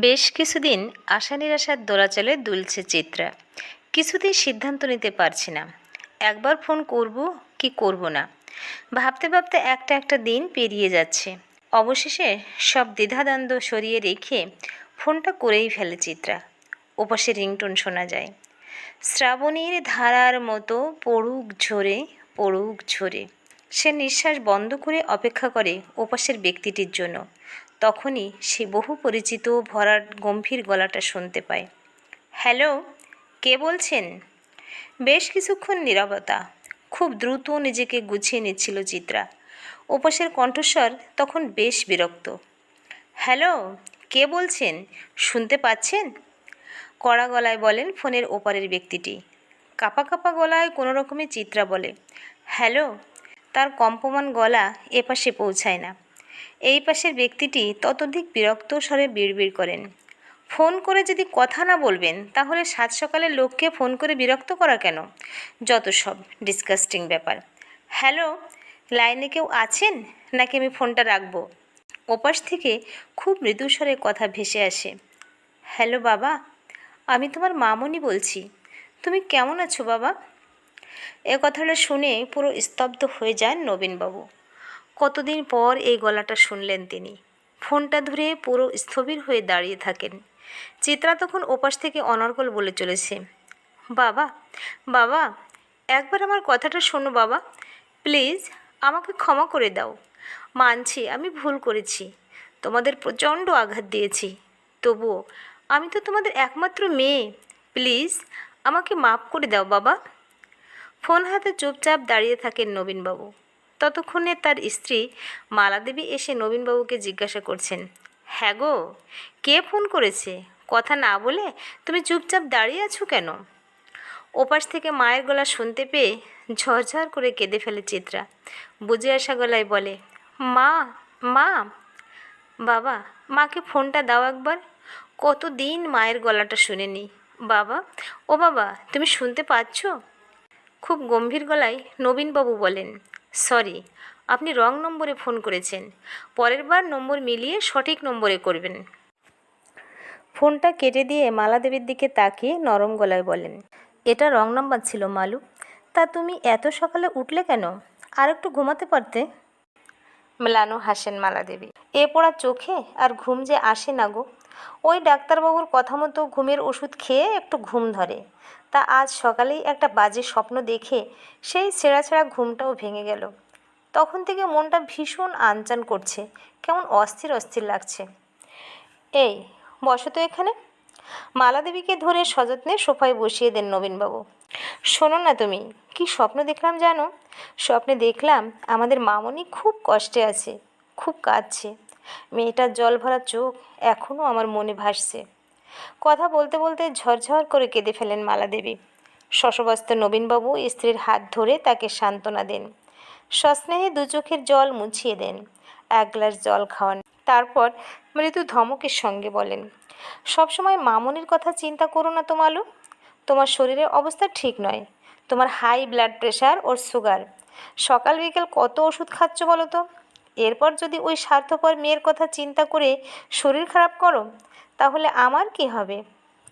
বেশ কিছুদিন আশা নিরাশার দোলাচলে দুলছে চিত্রা। কিছুতেই সিদ্ধান্ত নিতে পারছি না। একবার ফোন করব কি করব না? ভাবতে ভাবতে একটা একটা দিন পেরিয়ে যাচ্ছে। অবশেষে সব দ্বিধাদ্বন্দ্ব সরিয়ে রেখে ফোনটা করেই ফেলে চিত্রা। ওপাশে রিংটোন শোনা যায়। শ্রাবণীর ধারার মতো পড়ুক ঝরে পড়ুক ঝরে। সে নিঃশ্বাস বন্ধ করে অপেক্ষা করে ওপাশের ব্যক্তিটির জন্য। তখনই সে বহু পরিচিত ভরাট গম্ভীর গলাটা শুনতে পায়। হ্যালো, কে বলছেন? বেশ কিছুক্ষণ নীরবতা। খুব দ্রুত নিজেকে গুছিয়ে নিচ্ছিল চিত্রা। ওপাশের কণ্ঠস্বর তখন বেশ বিরক্ত। হ্যালো, কে বলছেন? শুনতে পাচ্ছেন? কড়া গলায় বলেন ফোনের ওপারের ব্যক্তিটি। কাপা কাপা গলায় কোনো রকমে চিত্রা বলে, হ্যালো, তার কম্পমান গলা এপাশে পৌঁছায় না। এই পাশের ব্যক্তিটি ততোধিক বিরক্ত স্বরে বিড়বিড় করেন। ফোন করে যদি কথা না বলবেন, তাহলে সাত সকালে লোককে ফোন করে বিরক্ত করা কেন? যত সব ডিসকাস্টিং ব্যাপার। হ্যালো, লাইনে কেউ আছেন? নাকি আমি ফোনটা রাখব? ওপাশ থেকে খুব মৃদু স্বরে কথা ভেসে আসে। হ্যালো বাবা, আমি তোমার মামনি বলছি। তুমি কেমন আছো বাবা? এ কথাটা শুনে পুরো স্তব্ধ হয়ে যান নবীনবাবু। কতদিন পর এই গলাটা শুনলেন তিনি? ফোনটা ধরে পুরো স্থবির হয়ে দাঁড়িয়ে থাকেন। চিত্রা তখন ওপাশ থেকে অনর্গল বলে চলেছে, বাবা বাবা, একবার আমার কথাটা শোনো বাবা। প্লিজ, আমাকে ক্ষমা করে দাও। মানছি, আমি ভুল করেছি। তোমাদের প্রচণ্ড আঘাত দিয়েছি। তবুও, আমি তো তোমাদের একমাত্র মেয়ে। প্লিজ, আমাকে মাফ করে দাও বাবা। ফোন হাতে চুপচাপ দাঁড়িয়ে থাকেন নবীনবাবু। ততক্ষণে তার স্ত্রী মালাদেবী এসে নবীনবাবুকে জিজ্ঞাসা করছেন হ্যাঁ গো, কে ফোন করেছে? কথা না বলে তুমি চুপচাপ দাঁড়িয়ে আছো কেন? ওপাশ থেকে মায়ের গলা শুনতে পেয়ে ঝরঝর করে কেঁদে ফেলে চিত্রা। বুঝে আসা গলায় বলে, মা মা, বাবা, মাকে ফোনটা দাও একবার। কতদিন মায়ের গলাটা শুনেনি। বাবা, ও বাবা, তুমি শুনতে পাচ্ছ? খুব গম্ভীর গলায় নবীনবাবু বলেন সরি আপনি রং নম্বরে ফোন করেছেন। পরের বার নম্বর মিলিয়ে সঠিক নম্বরে করবেন। ফোনটা কেটে দিয়ে মালাদেবীর দিকে তাকিয়ে নরম গলায় বলেন এটা রং নাম্বার ছিল মালু। তা তুমি এত সকালে উঠলে কেন? আর একটু ঘুমাতে পারতে? ম্লানো হাসেন মালাদেবী এ পড়া চোখে আর ঘুম যে আসে না গো। ওই ডাক্তারবাবুর কথা মতো ঘুমের ওষুধ খেয়ে একটু ঘুম ধরে। তা আজ সকালেই একটা বাজে স্বপ্ন দেখে সেই ছেঁড়া ছেঁড়া ঘুমটাও ভেঙে গেল। তখন থেকে মনটা ভীষণ আনচান করছে, কেমন অস্থির অস্থির লাগছে। এই, বসো তো এখানে। মালাদেবীকে ধরে সযত্নে সোফায় বসিয়ে দেন নবীনবাবু। শোনো না তুমি, কি স্বপ্ন দেখলাম জানো? স্বপ্নে দেখলাম আমাদের মামনি খুব কষ্টে আছে, খুব কাঁদছে। মেয়েটার জল ভরা চোখ এখনও আমার মনে ভাসছে। কথা বলতে বলতে ঝরঝর করে কেঁদে ফেলেন মালাদেবী। শশব্যস্ত নবীনবাবু স্ত্রীর হাত ধরে তাকে সান্ত্বনা দেন। সস্নেহে দু চোখের জল মুছিয়ে দেন। এক গ্লাস জল খাওয়ান। তারপর মৃদু ধমকের সঙ্গে বলেন, সবসময় মামনির কথা চিন্তা করো না তোমালু তোমার শরীরের অবস্থা ঠিক নয়। তোমার হাই ব্লাড প্রেশার ওর সুগার। সকাল বিকেল কত ওষুধ খাচ্ছ বলো তো? এরপর যদি ওই স্বার্থপর মেয়ের কথা চিন্তা করে শরীর খারাপ করো, তাহলে আমার কি হবে?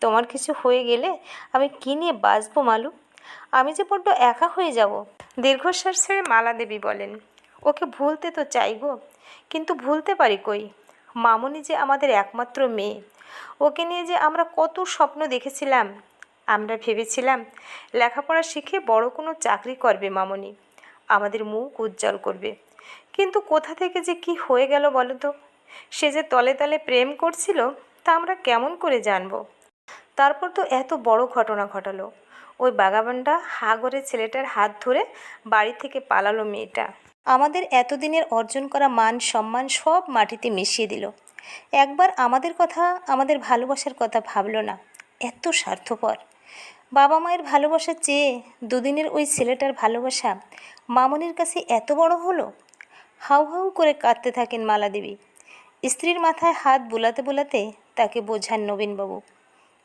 তোমার কিছু হয়ে গেলে আমি কী নিয়ে বাঁচবো মালু? আমি যে বড্ড একা হয়ে যাব। দীর্ঘশ্বাস ছেড়ে মালা দেবী বলেন, ওকে ভুলতে তো চাই গো, কিন্তু ভুলতে পারি কই? মামনি যে আমাদের একমাত্র মেয়ে, ওকে নিয়ে যে আমরা কত স্বপ্ন দেখেছিলাম, আমরা ভেবেছিলাম লেখাপড়া শিখে বড় কোনো চাকরি করবে মামনি। আমাদের মুখ উজ্জ্বল করবে। কিন্তু কোথা থেকে যে কি হয়ে গেল বলো তো? সে যে তলে তলে প্রেম করছিল, তা আমরা কেমন করে জানব? তারপর তো এত বড় ঘটনা ঘটালো। ওই বাগাবানটা হা করে ছেলেটার হাত ধরে বাড়ি থেকে পালালো মেয়েটা। আমাদের এতদিনের অর্জন করা মান সম্মান সব মাটিতে মিশিয়ে দিল। একবার আমাদের কথা, আমাদের ভালোবাসার কথা ভাবলো না। এত স্বার্থপর। বাবা মায়ের ভালোবাসা চেয়ে দুদিনের ওই ছেলেটার ভালোবাসা মামনির কাছে এত বড় হলো? হাউ হাউ করে কাঁদতে থাকেন মালাদেবী। স্ত্রীর মাথায় হাত বোলাতে বোলাতে তাকে বোঝান নবীনবাবু।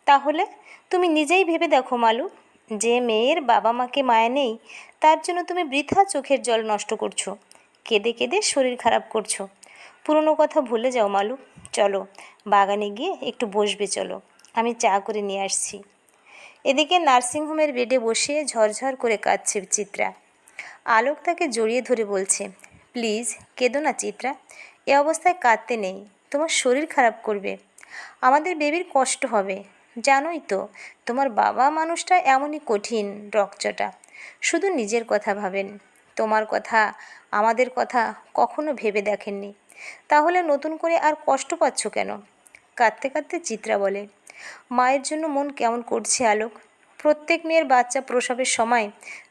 তাহলে তুমি নিজেই ভেবে দেখো মালু, যে মেয়ের বাবা মাকে মায়া নেই, তার জন্য তুমি বৃথা চোখের জল নষ্ট করছ, কেঁদে কেঁদে শরীর খারাপ করছ। পুরনো কথা ভুলে যাও মালু। চলো, বাগানে গিয়ে একটু বসবে চলো। আমি চা করে নিয়ে আসছি। এদিকে নার্সিংহোমের বেডে বসে ঝরঝর করে কাঁদছে চিত্রা। আলোক তাকে জড়িয়ে ধরে বলছে, প্লিজ, কেঁদো না চিত্রা। এ অবস্থায় কাঁদতে নেই, তোমার শরীর খারাপ করবে। আমাদের বেবির কষ্ট হবে, জানোই তো, তোমার বাবা মানুষটা এমনই কঠিন রকচটা। শুধু নিজের কথা ভাবেন। তোমার কথা, আমাদের কথা কখনো ভেবে দেখেননি। তাহলে নতুন করে আর কষ্ট পাচ্ছ কেন? কাঁদতে কাঁদতে চিত্রা বলে মায়ের জন্য মন কেমন করছে আলোক? প্রত্যেক মেয়ের বাচ্চা প্রসবের সময়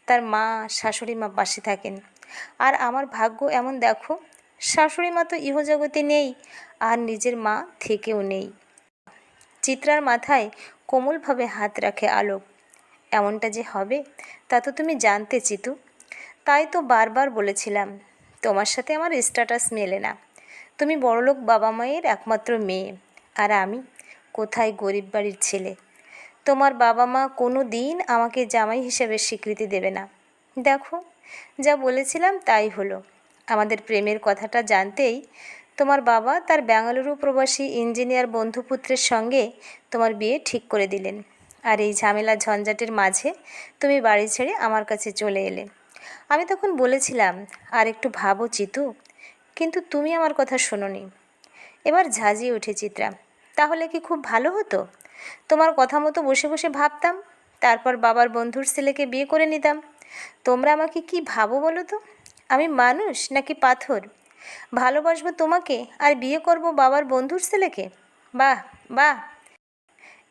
তার মা, শাশুড়ি মা পাশে থাকেন। আর আমার ভাগ্য এমন দেখো, শাশুড়ি মা তো ইহজগতে নেই, আর নিজের মা থেকেও নেই। চিত্রার মাথায় কোমলভাবে হাত রাখে আলোক। এমনটা যে হবে, তা তো তুমি জানতে চিতু। তাই তো বারবার বলেছিলাম, তোমার সাথে আমার স্ট্যাটাস মেলে না। তুমি বড়লোক বাবা মায়ের একমাত্র মেয়ে, আর আমি কোথায় গরিব বাড়ির ছেলে? তোমার বাবা মা কোনো দিন আমাকে জামাই হিসেবে স্বীকৃতি দেবে না। দেখো, যা বলেছিলাম তাই হলো। আমাদের প্রেমের কথাটা জানতেই তোমার বাবা তার বেঙ্গালুরু প্রবাসী ইঞ্জিনিয়ার বন্ধুপুত্রের সঙ্গে তোমার বিয়ে ঠিক করে দিলেন। আর এই ঝামেলা ঝঞ্ঝাটের মাঝে তুমি বাড়ি ছেড়ে আমার কাছে চলে এলে। আমি তখন বলেছিলাম, আর একটু ভাবো চিতু, কিন্তু তুমি আমার কথা শোনোনি। এবার ঝাঁঝিয়ে উঠে চিত্রা তাহলে কি খুব ভালো হতো? তোমার কথা মতো বসে বসে ভাবতাম, তারপর বাবার বন্ধুর ছেলেকে বিয়ে করে নিতাম। তোমরা আমাকে কি ভাবো বলো তো? আমি মানুষ নাকি পাথর? ভালোবাসবো তোমাকে আর বিয়ে করব বাবার বন্ধুর ছেলেকে? বাহ বাহ।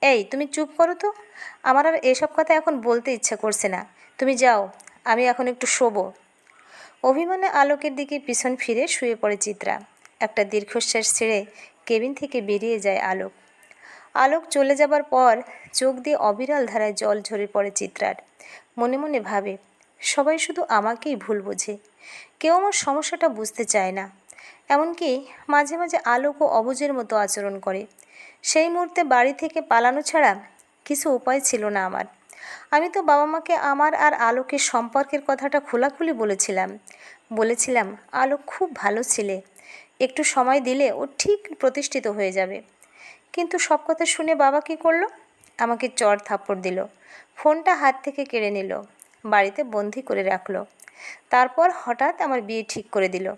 এই, তুমি চুপ করো তো। আমার আর এসব কথা এখন বলতে ইচ্ছা করছে না। তুমি যাও, আমি এখন একটু শোবো। অভিমানে আলোকের দিকে পিছন ফিরে শুয়ে পড়ে চিত্রা। একটা দীর্ঘশ্বাস ছেড়ে কেবিন থেকে বেরিয়ে যায় আলোক। আলোক চলে যাবার পর চোখ দিয়ে অবিরাল ধারায় জল ঝরে পড়ে চিত্রার। মনে মনে ভাবে, সবাই শুধু আমাকেই ভুল বোঝে। কেউ আমার সমস্যাটা বুঝতে চায় না। এমনকি মাঝে মাঝে আলোক ও অবুজের মতো আচরণ করে। সেই মুহূর্তে বাড়ি থেকে পালানো ছাড়া কিছু উপায় ছিল না আমার। আমি তো বাবা মাকে আমার আর আলোকের সম্পর্কের কথাটা খোলাখুলি বলেছিলাম। বলেছিলাম, আলোক খুব ভালো ছেলে। একটু সময় দিলে ও ঠিক প্রতিষ্ঠিত হয়ে যাবে। কিন্তু সব কথা শুনে বাবা কী করল? আমাকে চর থাপ্পড় দিল। ফোনটা হাত থেকে কেড়ে নিল। বাড়িতে বন্দি করে রাখল। তারপর হঠাৎ আমার বিয়ে ঠিক করে দিল।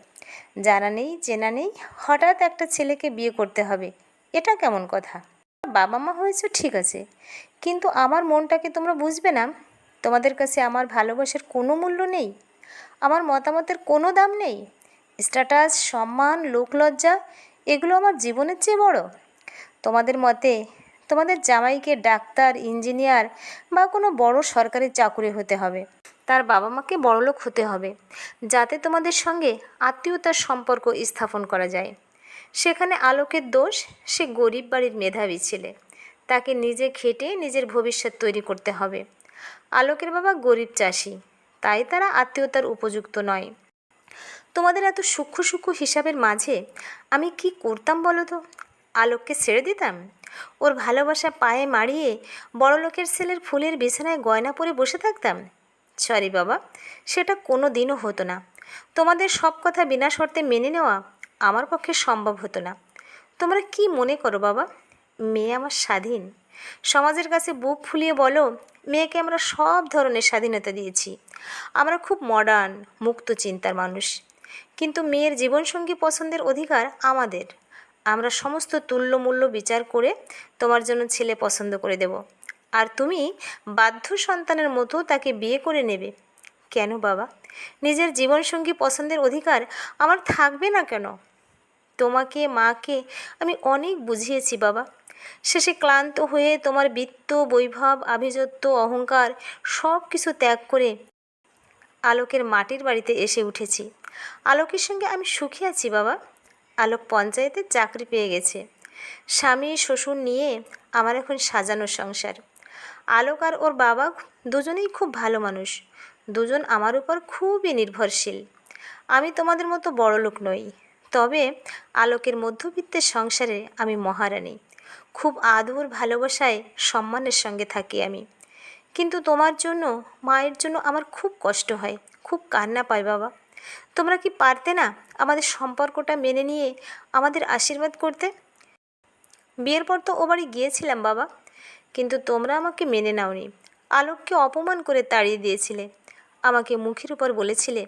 জানা নেই, চেনা নেই, হঠাৎ একটা ছেলেকে বিয়ে করতে হবে। এটা কেমন কথা? বাবা মা হয়েছে, ঠিক আছে। কিন্তু আমার মনটাকে তোমরা বুঝবে না? তোমাদের কাছে আমার ভালোবাসার কোনো মূল্য নেই? আমার মতামতের কোনো দাম নেই? স্ট্যাটাস, সম্মান, লোকলজ্জা, এগুলো আমার জীবনের চেয়ে বড়। তোমাদের মতে তোমাদের জামাইকে ডাক্তার, ইঞ্জিনিয়ার বা কোনো বড় সরকারি চাকুরি হতে হবে। তার বাবা মাকে বড়লোক হতে হবে, যাতে তোমাদের সঙ্গে আত্মীয়তার সম্পর্ক স্থাপন করা যায়। সেখানে আলোকের দোষ, সে গরিব বাড়ির মেধাবী ছেলে। তাকে নিজে খেটে নিজের ভবিষ্যৎ তৈরি করতে হবে। আলোকের বাবা গরিব চাষি, তাই তারা আত্মীয়তার উপযুক্ত নয়। তোমাদের এত সূক্ষ্ম সূক্ষ্ম হিসাবের মাঝে আমি কি করতাম বলো তো? আলোককে ছেড়ে দিতাম? ওর ভালোবাসা পায়ে মারিয়ে বড়লোকের ছেলের ফুলের বিছানায় গয়না পরে বসে থাকতাম? সরি বাবা, সেটা কোনো দিনও হতো না। তোমাদের সব কথা বিনা শর্তে মেনে নেওয়া আমার পক্ষে সম্ভব হতো না। তোমরা কি মনে করো বাবা? মেয়ে আমার স্বাধীন। সমাজের কাছে বুক ফুলিয়ে বলো, মেয়েকে আমরা সব ধরনের স্বাধীনতা দিয়েছি। আমরা খুব মডার্ন মুক্ত চিন্তার মানুষ। কিন্তু মেয়ের জীবনসঙ্গী পছন্দের অধিকার আমাদের। আমরা সমস্ত তুল্যমূল্য বিচার করে তোমার জন্য ছেলে পছন্দ করে দেব। আর তুমি বাধ্য সন্তানের মতো তাকে বিয়ে করে নেবে। কেন বাবা? নিজের জীবনসঙ্গী পছন্দের অধিকার আমার থাকবে না কেন? তোমাকে, মাকে আমি অনেক বুঝিয়েছি বাবা। শেষে ক্লান্ত হয়ে তোমার বৃত্ত, বৈভব, আভিজাত্য, অহংকার সব কিছু ত্যাগ করে আলোকের মাটির বাড়িতে এসে উঠেছি। আলোকের সঙ্গে আমি সুখী আছি, বাবা। আলোক পঞ্চায়েতে চাকরি পেয়ে গেছে। স্বামী, শ্বশুর নিয়ে আমার এখন সাজানো সংসার। আলোক আর ওর বাবা দুজনেই খুব ভালো মানুষ। দুজন আমার উপর খুবই নির্ভরশীল। আমি তোমাদের মতো বড় লোক নই। তবে আলোকের মধ্যবিত্তের সংসারে আমি মহারানী। খুব আদর, ভালোবাসায় সম্মানের সঙ্গে থাকি আমি। কিন্তু তোমার জন্য, মায়ের জন্য আমার খুব কষ্ট হয়, খুব কান্না পায় বাবা। তোমরা কি পারতে না আমাদের সম্পর্কটা মেনে নিয়ে আমাদের আশীর্বাদ করতে? বিয়ের পর তো ও বাড়ি গিয়েছিলাম বাবা, কিন্তু তোমরা আমাকে মেনে নাওনি। আলোককে অপমান করে তাড়িয়ে দিয়েছিলে। আমাকে মুখের উপর বলেছিলে,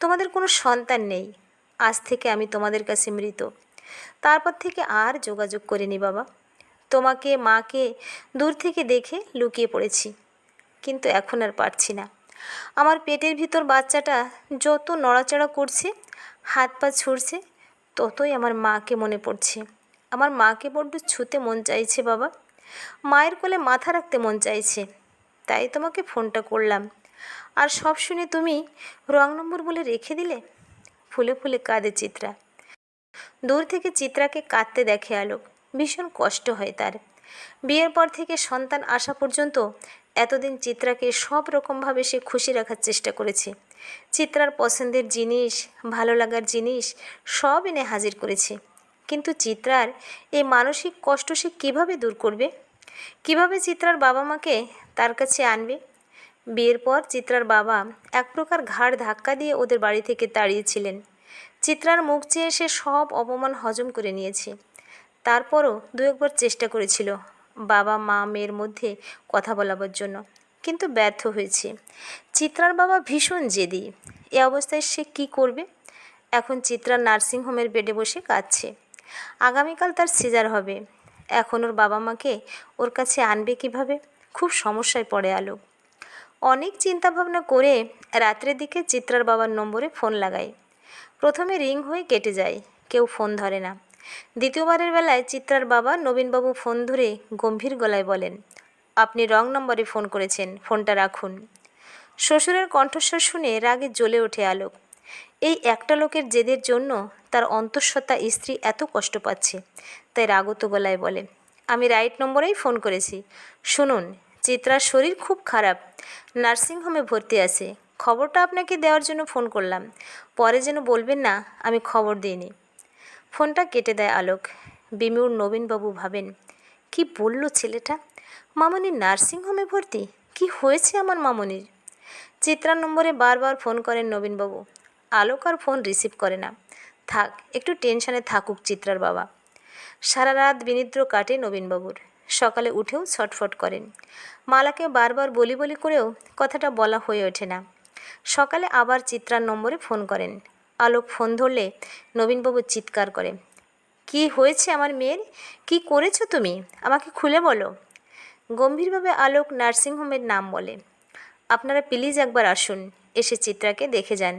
তোমাদের কোনো সন্তান নেই। আজ থেকে আমি তোমাদের কাছে মৃত। তারপর থেকে আর যোগাযোগ করিনি বাবা। তোমাকে, মাকে দূর থেকে দেখে লুকিয়ে পড়েছি। কিন্তু এখন আর পারছি না। আমার পেটের ভিতর বাচ্চাটা যত নড়াচড়া করছে, হাত পা ছুড়ছে, ততই আমার মাকে মনে পড়ছে। আমার মাকে বড্ড ছুতে মন চাইছে বাবা। মায়ের কোলে মাথা রাখতে মন চাইছে। তাই তোমাকে ফোনটা করলাম। আর সব শুনে তুমি রং নম্বর বলে রেখে দিলে? ফুলে ফুলে কাঁদে চিত্রা। দূর থেকে চিত্রাকে কাঁদতে দেখে আলোক। ভীষণ কষ্ট হয় তার। বিয়ের পর থেকে সন্তান আসা পর্যন্ত এতদিন চিত্রাকে সব রকমভাবে সে খুশি রাখার চেষ্টা করেছে। চিত্রার পছন্দের জিনিস, ভালো লাগার জিনিস সব এনে হাজির করেছে। কিন্তু চিত্রার এই মানসিক কষ্ট সে কীভাবে দূর করবে? কীভাবে চিত্রার বাবা মাকে তার কাছে আনবে? বিয়ের পর চিত্রার বাবা এক প্রকার ঘাড় ধাক্কা দিয়ে ওদের বাড়ি থেকে তাড়িয়েছিলেন চিত্রার মুখ চেয়ে সে সব অপমান হজম করে নিয়েছে। তারপরও দু একবার চেষ্টা করেছিল বাবা, মা, মেয়ের মধ্যে কথা বলাবার জন্য। কিন্তু ব্যর্থ হয়েছে। চিত্রার বাবা ভীষণ জেদি। এ অবস্থায় সে কি করবে? এখন চিত্রা নার্সিংহোমের বেডে বসে কাঁদছে। আগামীকাল তার সিজার হবে। এখন ওর বাবা মাকে ওর কাছে আনবে কীভাবে? খুব সমস্যায় পড়ে আলো। অনেক চিন্তাভাবনা করে রাত্রের দিকে চিত্রার বাবার নম্বরে ফোন লাগায়। প্রথমে রিং হয়ে কেটে যায়। কেউ ফোন ধরে না। দ্বিতীয়বারের বেলায় চিত্রার বাবা নবীনবাবু ফোন ধরে গম্ভীর গলায় বলেন, আপনি রং নম্বরে ফোন করেছেন, ফোনটা রাখুন। শ্বশুরের কণ্ঠস্বর শুনে রাগে জ্বলে ওঠে আলোক। এই একটা লোকের জেদের জন্য তার অন্তঃসত্ত্বা স্ত্রী এত কষ্ট পাচ্ছে। তাই রাগত গলায় বলে, আমি রাইট নম্বরেই ফোন করেছি। শুনুন, চিত্রার শরীর খুব খারাপ। নার্সিংহোমে ভর্তি আছে। খবরটা আপনাকে দেওয়ার জন্য ফোন করলাম। পরে যেন বলবেন না, আমি খবর দিইনি। ফোনটা কেটে দেয় আলোক। বিমিউর নবীনবাবু ভাবেন, কি বলল ছেলেটা? মামনি নার্সিংহোমে ভর্তি? কি হয়েছে আমার মামনির? চিত্রা নম্বরে বারবার ফোন করেন নবীনবাবু। আলোক আর ফোন রিসিভ করে না। থাক, একটু টেনশনে থাকুক চিত্রার বাবা। সারা রাত বিনিদ্র কাটে নবীনবাবুর। সকালে উঠেও ছটফট করেন। মালাকে বারবার বলি বলি করেও কথাটা বলা হয়ে ওঠে না। সকালে আবার চিত্রার নম্বরে ফোন করেন। আলোক ফোন ধরলে নবীনবাবু চিৎকার করে, কি হয়েছে আমার মেয়ের? কি করেছ তুমি? আমাকে খুলে বলো। গম্ভীরভাবে আলোক নার্সিংহোমের নাম বলে, আপনারা প্লিজ একবার আসুন, এসে চিত্রাকে দেখে যান।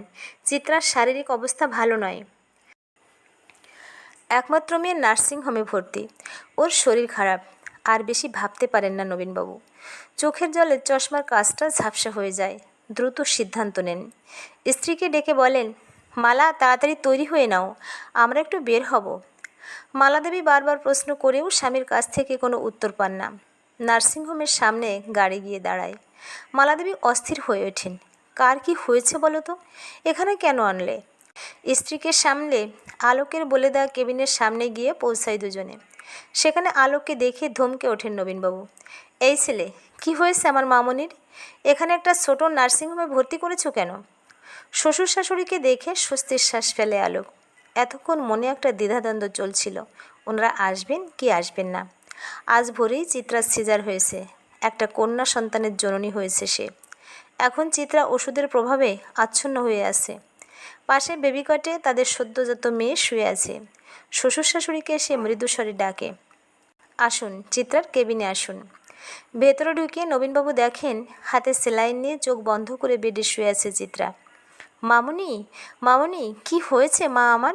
চিত্রার শারীরিক অবস্থা ভালো নয়। একমাত্র মেয়ে নার্সিংহোমে ভর্তি। ওর শরীর খারাপ, আর বেশি ভাবতে পারেন না নবীনবাবু। চোখের জলে চশমার কাজটা ঝাপসা হয়ে যায়, দ্রুত সিদ্ধান্ত নেন। স্ত্রীকে ডেকে বলেন মালা, তাড়াতাড়ি তৈরি হয়ে নাও, আমরা একটু বের হব। মালাদেবী বারবার প্রশ্ন করেও স্বামীর কাছ থেকে কোনো উত্তর পান না। নার্সিংহোমের সামনে গাড়ি গিয়ে দাঁড়ায়। মালাদেবী অস্থির হয়ে ওঠেন। কার কি হয়েছে বলো তো? এখানে কেন আনলে? স্ত্রীকে সামলে আলোকের বলে দেওয়া কেবিনের সামনে গিয়ে পৌঁছায় দুজনে। সেখানে আলোককে দেখে ধমকে ওঠেন নবীনবাবু। এই ছেলে, কি হয়েছে আমার মামনির? এখানে একটা ছোট নার্সিংহোমে ভর্তি করেছ কেন? শ্বশুর শাশুড়িকে দেখে স্বস্তির শ্বাস ফেলে আলো। এতক্ষণ মনে একটা দ্বিধাদ্বন্দ্ব চলছিল। ওনারা আসবেন কি আসবেন না। আজ ভোরেই চিত্রা সিজার হয়েছে। একটা কন্যা সন্তানের জননী হয়েছে সে। এখন চিত্রা ওষুধের প্রভাবে আচ্ছন্ন হয়ে আছে। পাশে বেবিকটে তাদের সদ্যজাত মেয়ে শুয়ে আছে। শ্বশুর শাশুড়িকে সে মৃদুস্বরে ডাকে। আসুন, চিত্রার কেবিনে আসুন। ভেতরে ঢুকে নবীনবাবু দেখেন হাতে সেলাইন নিয়ে চোখ বন্ধ করে বেডে শুয়ে আছে চিত্রা। মামুনি মামুনি, কি হয়েছে মা আমার?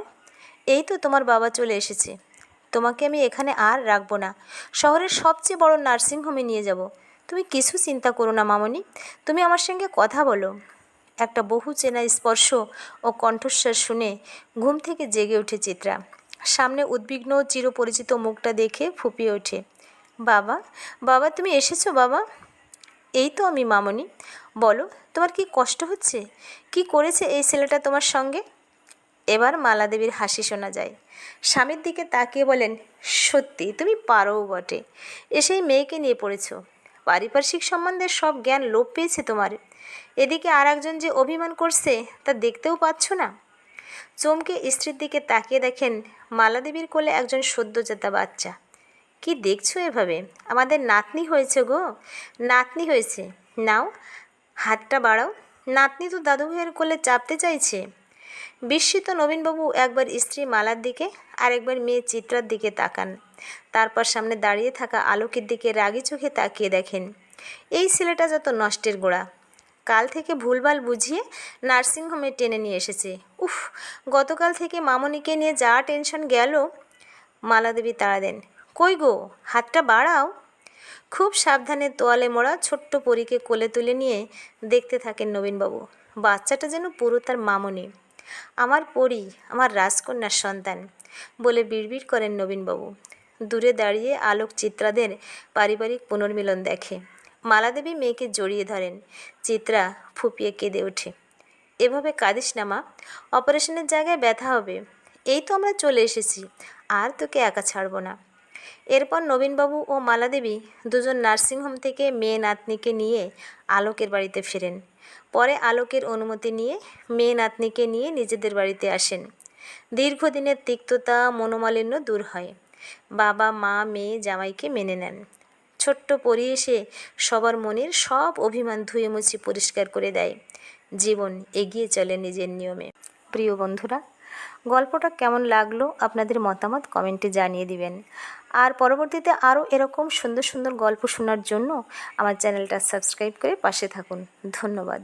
এই তো তোমার বাবা চলে এসেছে। তোমাকে আমি এখানে আর রাখব না। শহরের সবচেয়ে বড় নার্সিংহোমে নিয়ে যাব। তুমি কিছু চিন্তা করো না মামনি। তুমি আমার সঙ্গে কথা বলো। একটা বহু চেনা স্পর্শ ও কণ্ঠস্বর শুনে ঘুম থেকে জেগে ওঠে চিত্রা। সামনে উদ্বিগ্ন চিরপরিচিত মুখটা দেখে ফুপিয়ে ওঠে। বাবা বাবা, তুমি এসেছ বাবা? এই তো আমি মামনি। বলো, তোমার কি কষ্ট হচ্ছে? কি করেছে এই ছেলেটা তোমার সঙ্গে? এবার মালাদেবীর হাসি শোনা যায়। স্বামীর দিকে তাকিয়ে বলেন, সত্যি, তুমি পারোও বটে। এসেই মেয়েকে নিয়ে পড়েছো। পারিপার্শ্বিক সম্বন্ধে সব জ্ঞান লোপ পেয়েছে তোমার। এদিকে আর একজন যে অভিমান করছে, তা দেখতেও পাচ্ছ না। চমকে স্ত্রীর দিকে তাকিয়ে দেখেন মালাদেবীর কোলে একজন সদ্যজাতা বাচ্চা। কি দেখছ এভাবে? আমাদের নাতনি হয়েছে গো। নাতনি হয়েছে। নাও, হাতটা বাড়াও। নাতনি তো দাদু ভাইয়ের কোলে চাপতে চাইছে। বিস্মিত নবীনবাবু একবার স্ত্রী মালার দিকে আর একবার মেয়ে চিত্রার দিকে তাকান। তারপর সামনে দাঁড়িয়ে থাকা আলোকের দিকে রাগি চোখে তাকিয়ে দেখেন। এই ছেলেটা যত নষ্টের গোড়া। কাল থেকে ভুলভাল বুঝিয়ে নার্সিংহোমে টেনে নিয়ে এসেছে। উফ, গতকাল থেকে মামনিকে নিয়ে যা টেনশন গেল। মালাদেবী তাড়া দেন। কই গো, হাতটা বাড়াও। খুব সাবধানে তোয়ালে মোড়া ছোট্ট পরীকে কোলে তুলে নিয়ে দেখতে থাকেন নবীনবাবু। বাচ্চাটা যেন পুরো তার মামনি। আমার পরি, আমার রাজকন্যার সন্তান বলে বিড়বিড় করেন নবীনবাবু। দূরে দাঁড়িয়ে আলোক চিত্রাদের পারিবারিক পুনর্মিলন দেখে। মালাদেবী মেয়েকে জড়িয়ে ধরেন। চিত্রা ফুপিয়ে কেঁদে ওঠে। এভাবে কাঁদিস না মা, অপারেশনের জায়গায় ব্যথা হবে। এই তো আমরা চলে এসেছি, আর তোকে একা ছাড়বো না। এরপর নবীনবাবু ও মালাদেবী দুজন নার্সিংহোম থেকে মেয়ে নাতনিকে নিয়ে আলোকের বাড়িতে ফেরেন। পরে আলোকের অনুমতি নিয়ে মেয়ে নাতনিকে নিয়ে নিজেদের বাড়িতে আসেন। দীর্ঘদিনের তিক্ততা, মনোমালিন্য দূর হয়। বাবা, মা, মেয়ে, জামাইকে মেনে নেন। ছোট্ট পরি এসে সবার মনের সব অভিমান ধুয়ে মুছি পরিষ্কার করে দেয়। জীবন এগিয়ে চলে নিজের নিয়মে। প্রিয় বন্ধুরা, গল্পটা কেমন লাগল আপনাদের মতামত কমেন্টে জানিয়ে দিবেন। আর পরবর্তীতে আরও এরকম সুন্দর সুন্দর গল্প শোনার জন্য আমার চ্যানেলটা সাবস্ক্রাইব করে পাশে থাকুন। ধন্যবাদ।